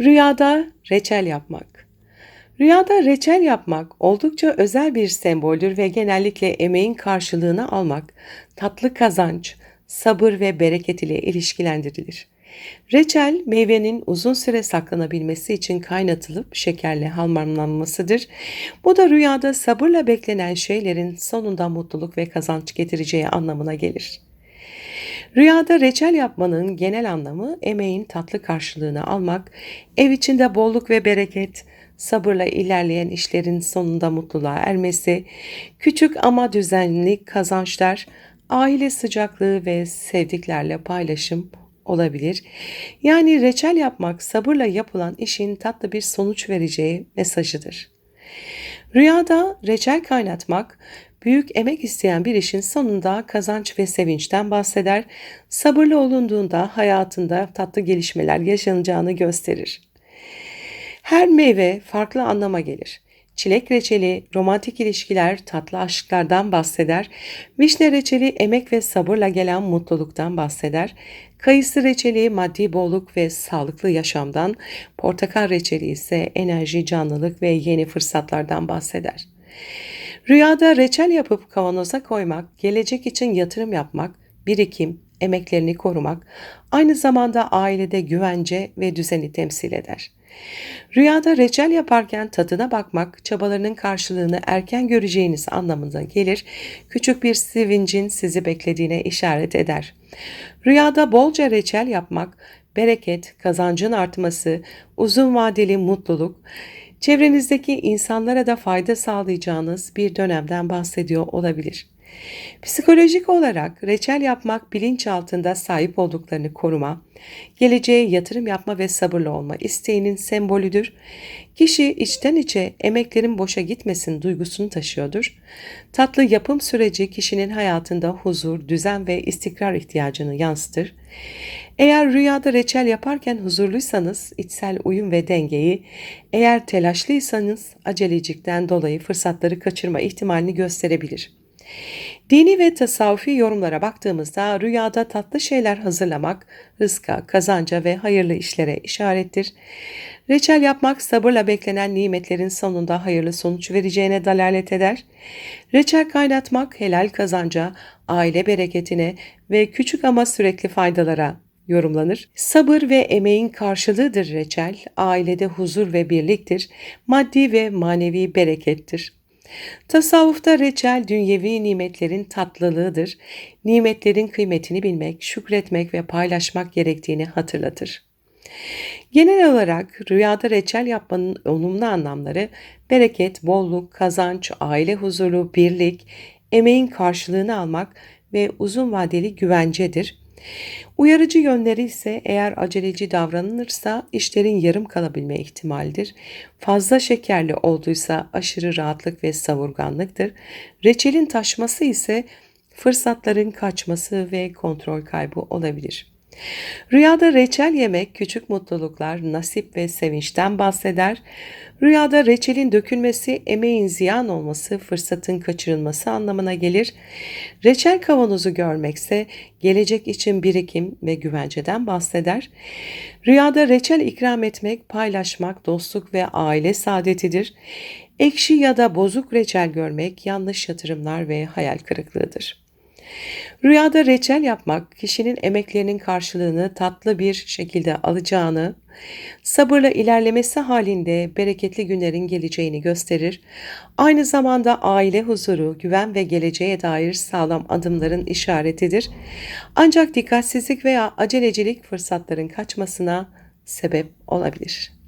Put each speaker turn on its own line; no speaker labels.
Rüyada reçel yapmak. Rüyada reçel yapmak oldukça özel bir semboldür ve genellikle emeğin karşılığını almak, tatlı kazanç, sabır ve bereket ile ilişkilendirilir. Reçel, meyvenin uzun süre saklanabilmesi için kaynatılıp şekerle harmanlanmasıdır. Bu da rüyada sabırla beklenen şeylerin sonunda mutluluk ve kazanç getireceği anlamına gelir. Rüyada reçel yapmanın genel anlamı emeğin tatlı karşılığını almak, ev içinde bolluk ve bereket, sabırla ilerleyen işlerin sonunda mutluluğa ermesi, küçük ama düzenli kazançlar, aile sıcaklığı ve sevdiklerle paylaşım olabilir. Yani reçel yapmak sabırla yapılan işin tatlı bir sonuç vereceği mesajıdır. Rüyada reçel kaynatmak büyük emek isteyen bir işin sonunda kazanç ve sevinçten bahseder, sabırlı olunduğunda hayatında tatlı gelişmeler yaşanacağını gösterir. Her meyve farklı anlama gelir. Çilek reçeli romantik ilişkiler, tatlı aşklardan bahseder. Vişne reçeli emek ve sabırla gelen mutluluktan bahseder. Kayısı reçeli maddi bolluk ve sağlıklı yaşamdan, portakal reçeli ise enerji, canlılık ve yeni fırsatlardan bahseder. Rüyada reçel yapıp kavanoza koymak, gelecek için yatırım yapmak, birikim, emeklerini korumak, aynı zamanda ailede güvence ve düzeni temsil eder. Rüyada reçel yaparken tadına bakmak, çabalarının karşılığını erken göreceğiniz anlamına gelir, küçük bir sevincin sizi beklediğine işaret eder. Rüyada bolca reçel yapmak, bereket, kazancın artması, uzun vadeli mutluluk, çevrenizdeki insanlara da fayda sağlayacağınız bir dönemden bahsediyor olabilir. Psikolojik olarak reçel yapmak bilinçaltında sahip olduklarını koruma, geleceğe yatırım yapma ve sabırlı olma isteğinin sembolüdür. Kişi içten içe emeklerin boşa gitmesin duygusunu taşıyordur. Tatlı yapım süreci kişinin hayatında huzur, düzen ve istikrar ihtiyacını yansıtır. Eğer rüyada reçel yaparken huzurluysanız içsel uyum ve dengeyi, eğer telaşlıysanız acelecikten dolayı fırsatları kaçırma ihtimalini gösterebilir.'' Dini ve tasavvufi yorumlara baktığımızda rüyada tatlı şeyler hazırlamak rızka, kazanca ve hayırlı işlere işarettir. Reçel yapmak sabırla beklenen nimetlerin sonunda hayırlı sonuç vereceğine dalalet eder. Reçel kaynatmak helal kazanca, aile bereketine ve küçük ama sürekli faydalara yorumlanır. Sabır ve emeğin karşılığıdır reçel, ailede huzur ve birliktir, maddi ve manevi berekettir. Tasavvufta reçel dünyevi nimetlerin tatlılığıdır. Nimetlerin kıymetini bilmek, şükretmek ve paylaşmak gerektiğini hatırlatır. Genel olarak rüyada reçel yapmanın olumlu anlamları bereket, bolluk, kazanç, aile huzuru, birlik, emeğin karşılığını almak ve uzun vadeli güvencedir. Uyarıcı yönleri ise eğer aceleci davranılırsa işlerin yarım kalabilme ihtimalidir. Fazla şekerli olduysa aşırı rahatlık ve savurganlıktır. Reçelin taşması ise fırsatların kaçması ve kontrol kaybı olabilir. Rüyada reçel yemek küçük mutluluklar, nasip ve sevinçten bahseder. Rüyada reçelin dökülmesi, emeğin ziyan olması, fırsatın kaçırılması anlamına gelir. Reçel kavanozu görmekse gelecek için birikim ve güvenceden bahseder. Rüyada reçel ikram etmek, paylaşmak, dostluk ve aile saadetidir. Ekşi ya da bozuk reçel görmek yanlış yatırımlar ve hayal kırıklığıdır. Rüyada reçel yapmak kişinin emeklerinin karşılığını tatlı bir şekilde alacağını, sabırla ilerlemesi halinde bereketli günlerin geleceğini gösterir. Aynı zamanda aile huzuru, güven ve geleceğe dair sağlam adımların işaretidir. Ancak dikkatsizlik veya acelecilik fırsatların kaçmasına sebep olabilir.